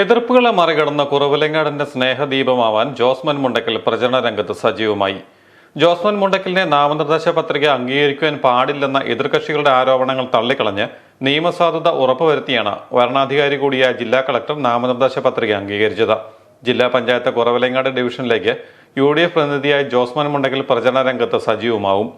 എതിർപ്പുകളെ മറികടന്ന കുറവിലങ്ങാടിന്റെ സ്നേഹദീപമാവാൻ ജോസ്മൻ മുണ്ടക്കൽ പ്രചരണ രംഗത്ത് സജീവമായി. ജോസ്മൻ മുണ്ടക്കലിനെ നാമനിർദ്ദേശ പത്രിക അംഗീകരിക്കുവാൻ പാടില്ലെന്ന എതിർകക്ഷികളുടെ ആരോപണങ്ങൾ തള്ളിക്കളഞ്ഞ് നിയമസാധുത ഉറപ്പുവരുത്തിയാണ് വരണാധികാരി കൂടിയായ ജില്ലാ കളക്ടർ നാമനിർദ്ദേശ പത്രിക അംഗീകരിച്ചത്. ജില്ലാ പഞ്ചായത്ത് കുറവിലങ്ങാട് ഡിവിഷനിലേക്ക് യു ഡി എഫ് പ്രതിനിധിയായ ജോസ്മൻ മുണ്ടക്കൽ പ്രചരണ രംഗത്ത് സജീവമാവും.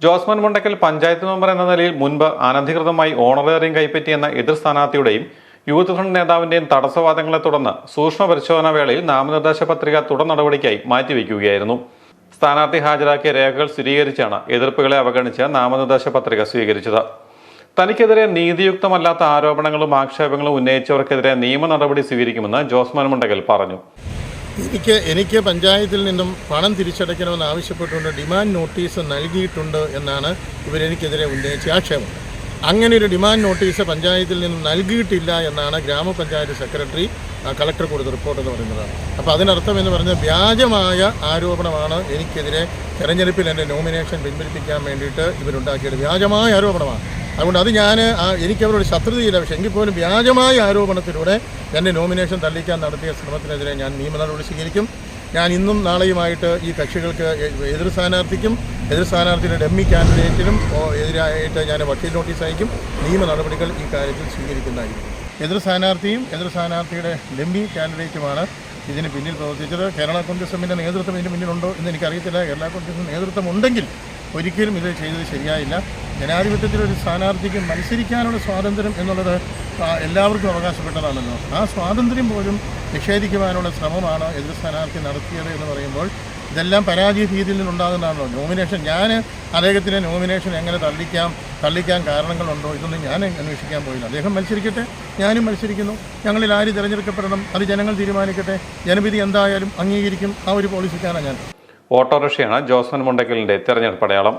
ജോസ്മൻ മുണ്ടക്കൽ പഞ്ചായത്ത് മെമ്പർ എന്ന നിലയിൽ മുൻപ് അനധികൃതമായി ഓണറേറിയം കൈപ്പറ്റിയെന്ന എതിർ സ്ഥാനാർത്ഥിയുടെയും യൂത്ത് ഫ്രണ്ട് നേതാവിന്റെയും തടസ്സവാദങ്ങളെ തുടർന്ന് സൂക്ഷ്മ പരിശോധനാ വേളയിൽ നാമനിർദ്ദേശ പത്രിക തുടർ നടപടിക്കായി മാറ്റിവെക്കുകയായിരുന്നു. സ്ഥാനാർത്ഥി ഹാജരാക്കിയ രേഖകൾ സ്ഥിരീകരിച്ചാണ് എതിർപ്പുകളെ അവഗണിച്ച് നാമനിർദ്ദേശ പത്രിക സ്വീകരിച്ചത്. തനിക്കെതിരെ നീതിയുക്തമല്ലാത്ത ആരോപണങ്ങളും ആക്ഷേപങ്ങളും ഉന്നയിച്ചവർക്കെതിരെ നിയമ നടപടി സ്വീകരിക്കുമെന്ന് ജോസ്മൻ മുണ്ടകൽ പറഞ്ഞു. എനിക്ക് എനിക്ക് പഞ്ചായത്തിൽ നിന്നും പണം തിരിച്ചടയ്ക്കണമെന്ന് ആവശ്യപ്പെട്ടുകൊണ്ട് ഡിമാൻഡ് നോട്ടീസ് നൽകിയിട്ടുണ്ട് എന്നാണ് ഇവരെനിക്കെതിരെ ഉന്നയിച്ച ആക്ഷേപം. അങ്ങനെ ഒരു ഡിമാൻഡ് നോട്ടീസ് പഞ്ചായത്തിൽ നിന്നും നൽകിയിട്ടില്ല എന്നാണ് ഗ്രാമപഞ്ചായത്ത് സെക്രട്ടറി കളക്ടർ കൊടുത്ത റിപ്പോർട്ട് എന്ന് പറയുന്നത്. അപ്പോൾ അതിനർത്ഥം എന്ന് പറഞ്ഞാൽ വ്യാജമായ ആരോപണമാണ് എനിക്കെതിരെ തെരഞ്ഞെടുപ്പിൽ എന്റെ നോമിനേഷൻ പിൻവലിപ്പിക്കാൻ വേണ്ടിയിട്ട് ഇവരുണ്ടാക്കിയത്. വ്യാജമായ ആരോപണമാണ്. അതുകൊണ്ട് അത് ഞാൻ എനിക്ക് അവരോട് ശത്രുതയില്ല. പക്ഷേ എങ്കിൽ പോലും വ്യാജമായ ആരോപണത്തിലൂടെ എന്റെ നോമിനേഷൻ തള്ളിക്കാൻ നടത്തിയ ശ്രമത്തിനെതിരെ ഞാൻ നിയമ നടപടി സ്വീകരിക്കും. ഞാൻ ഇന്നും നാളെയുമായിട്ട് ഈ കക്ഷികൾക്ക് എതിർ സ്ഥാനാർത്ഥിക്കും എതിർ സ്ഥാനാർത്ഥിയുടെ ഡെമ്മി കാൻഡിഡേറ്റിനും എതിരായിട്ട് ഞാൻ വക്കീൽ നോട്ടീസ് അയക്കും. നിയമ നടപടികൾ ഈ കാര്യത്തിൽ സ്വീകരിക്കുന്നതായിരിക്കും. എതിർ സ്ഥാനാർത്ഥിയും എതിർ സ്ഥാനാർത്ഥിയുടെ ഡെമ്മി കാൻഡിഡേറ്റുമാണ് ഇതിന് പിന്നിൽ പ്രവർത്തിച്ചത്. കേരള കോൺഗ്രസ് എമ്മിന്റെ നേതൃത്വം ഇതിന് പിന്നിലുണ്ടോ എന്ന് എനിക്കറിയത്തില്ല. കേരള കോൺഗ്രസിന്റെ നേതൃത്വം ഉണ്ടെങ്കിൽ ഒരിക്കലും ഇത് ചെയ്തത് ശരിയായില്ല. ജനാധിപത്യത്തിൽ ഒരു സ്ഥാനാർത്ഥിക്ക് മത്സരിക്കാനുള്ള സ്വാതന്ത്ര്യം എന്നുള്ളത് എല്ലാവർക്കും അവകാശപ്പെട്ടതാണല്ലോ. ആ സ്വാതന്ത്ര്യം പോലും നിഷേധിക്കുവാനുള്ള ശ്രമമാണ് എതിർ സ്ഥാനാർത്ഥി നടത്തിയത് എന്ന് പറയുമ്പോൾ ഇതെല്ലാം പരാജയ ഭീതിയിൽ നിന്നുണ്ടാകുന്നതാണല്ലോ. നോമിനേഷൻ ഞാൻ അദ്ദേഹത്തിന്റെ നോമിനേഷൻ എങ്ങനെ തള്ളിക്കാം തള്ളിക്കാൻ കാരണങ്ങളുണ്ടോ ഇതൊന്നും ഞാൻ അന്വേഷിക്കാൻ പോയില്ല. അദ്ദേഹം മത്സരിക്കട്ടെ ഞാനും മത്സരിക്കുന്നു. ഞങ്ങളിൽ ആര് തിരഞ്ഞെടുക്കപ്പെടണം അത് ജനങ്ങൾ തീരുമാനിക്കട്ടെ ജനവിധി എന്തായാലും അംഗീകരിക്കും ആ ഒരു പോളിസിക്കാണ് ഞാൻ. ഓട്ടോറിക്ഷയാണ് ജോസ്മൻ മുണ്ടക്കലിന്റെ തെരഞ്ഞെടുപ്പ് അടയാളം.